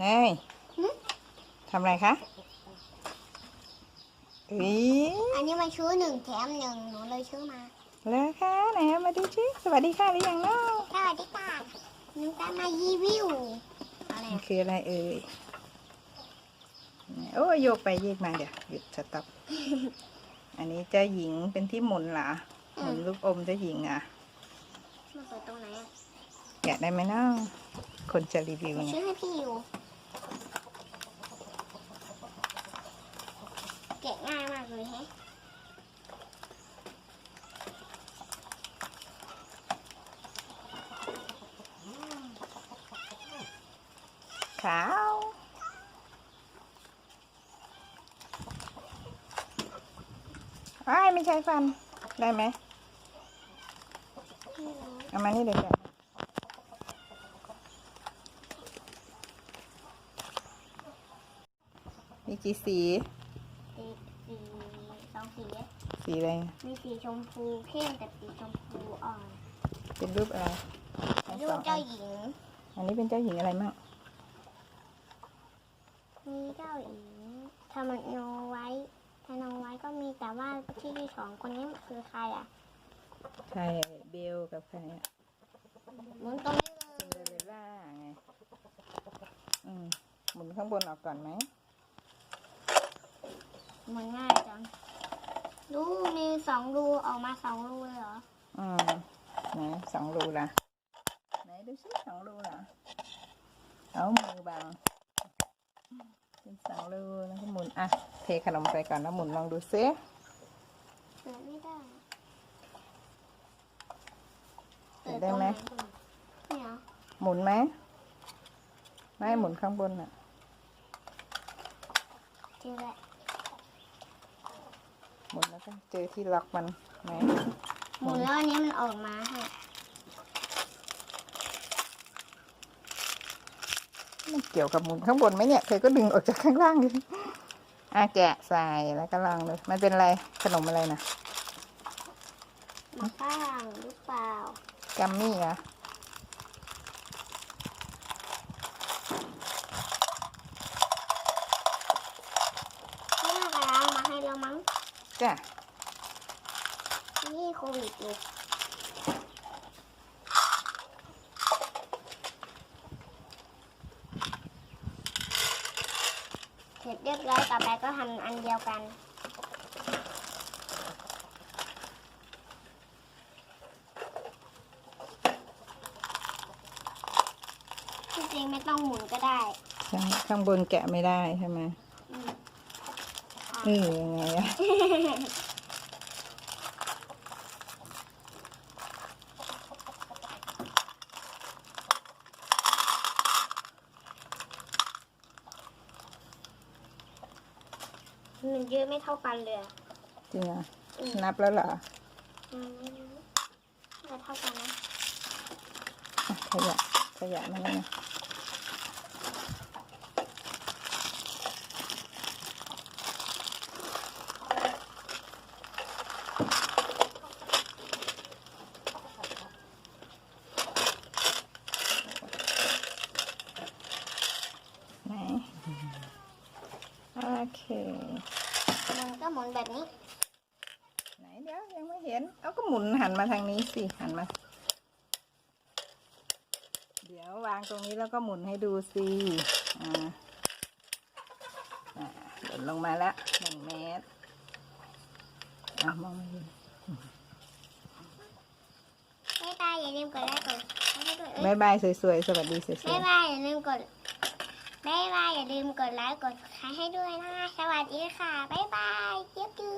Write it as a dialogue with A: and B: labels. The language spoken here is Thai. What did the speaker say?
A: เนย
B: หึ
A: ทำอะไรคะอี
B: อันนี้มันชื่อหนึ่งแถมหนึ่งหนูเลยชื่อมา
A: แล้วคะไหนเอามาดูชิสวัสดีค่ะหรือยังเนาะ
B: สวัสดีค่ะหนูจะมารีวิวอะไร
A: มัน
B: อะ
A: คืออะไรเอ่ยโอ้ยโยกไปโยกมาเดี๋ยวหยุดสต็อปอันนี้เจ้าหญิงเป็นที่หมุนเหรอหมุนลูกอมเจ้าหญิงอะ
B: มันเปิดตรงไหนอะ
A: อยากได้ไหมเนาะคนจะรีวิว
B: หนู
A: เนี่
B: ชื่อยให้พี่อยู่ เก็บง่ายมากเลยแฮะ
A: ขาวอ้ายไม่ใช่ฟัน ได้ไหมเอามานี่เดี๋ยวก่อนมีกี่สี
B: สองสี
A: สีอะไร
B: มีสีชมพูเข้มกับสีชมพูอ่อน
A: เป็นรูปอะไรทั้ง
B: รู
A: สอ
B: ป
A: งอั
B: เจ้านหญิง
A: อันนี้เป็นเจ้าหญิงอะไรมั่ง
B: มีเจ้าหญิงทำมันโนไว้ทำโนไว้ก็มีแต่ว่าที่ที่สองคนนี้คือใครอะ
A: ใครเบลกับใครอะ
B: หมุนตรงนี้เล
A: ซินเดอย เรลล่าไง อืมหมุนข้างบนออกก่อนไหม
B: หมุนง่ายจัง ดูมีสองรูออกมาสองรูเลยเหรอ
A: อืมไหนสองรูละไหนดูสิสองรูละเอามือบังเป็นสองรูแล้วก็หมุนอะเทขนมไปก่อนแล้วหมุนลองดูซิ
B: เปิดไม่ได้
A: เปิดได้ไหม
B: เปิดตรงเนี่ยเหรอ
A: หมุนไหมไม่หมุนข้างบนอะ
B: จริงแหละ
A: หมุนแล้วก็เจอที่ล็อกมันไหน
B: หมุนแล้วอันนี้มันออกมาให้
A: มันเกี่ยวกับหมุนข้างบนไหมเนี่ยเธอก็ดึงออกจากข้างล่างดิอะแกะใส่แล้วก็ลองดูมันเป็นอะไรขนมอะไรนะ
B: มาข้างหรือเปล่า
A: กัมมี่เหรอ
B: ที่น่าจะเอามาให้เรามั้ง
A: จ้ะ
B: นี่โควิดอยู่เสร็จเรียบร้อยต่อไปก็ทำอันเดียวกันที่จริงไม่ต้องหมุนก็ได้
A: ใช่ข้างบนแกะไม่ได้ใช่ไหม
B: อืม
A: เออยังไงอะ
B: มันเยอะไม่เท่ากันเลยอะ
A: จริงเหรอ
B: อืม
A: นับแล้วเหรอ
B: อืมไม่เท่ากันนะ
A: อะขยะขยะมันนะ เค
B: มันก็หมุนแบบนี้
A: ไหนเดี๋ยวยังไม่เห็น เอาก็หมุนหันมาทางนี้สิ หันมา เดี๋ยววางตรงนี้แล้วก็หมุนให้ดูสิอ่าอ่าหล่นลงมาแล้วหนึ่งเมตรอะมองไม่เห็น
B: บ๊ายบายอย่าลืมกดไลค์กดให้ด้วยเอ้ย
A: บายบายสวยๆ สวัสดีสวย
B: บ๊ายบายอย่าลืมกด บ๊ายบายอย่าลืมกดไลค์กดแชร์ให้ด้วยนะ สวัสดีค่ะ บ๊ายบายเจี๊ยบจื้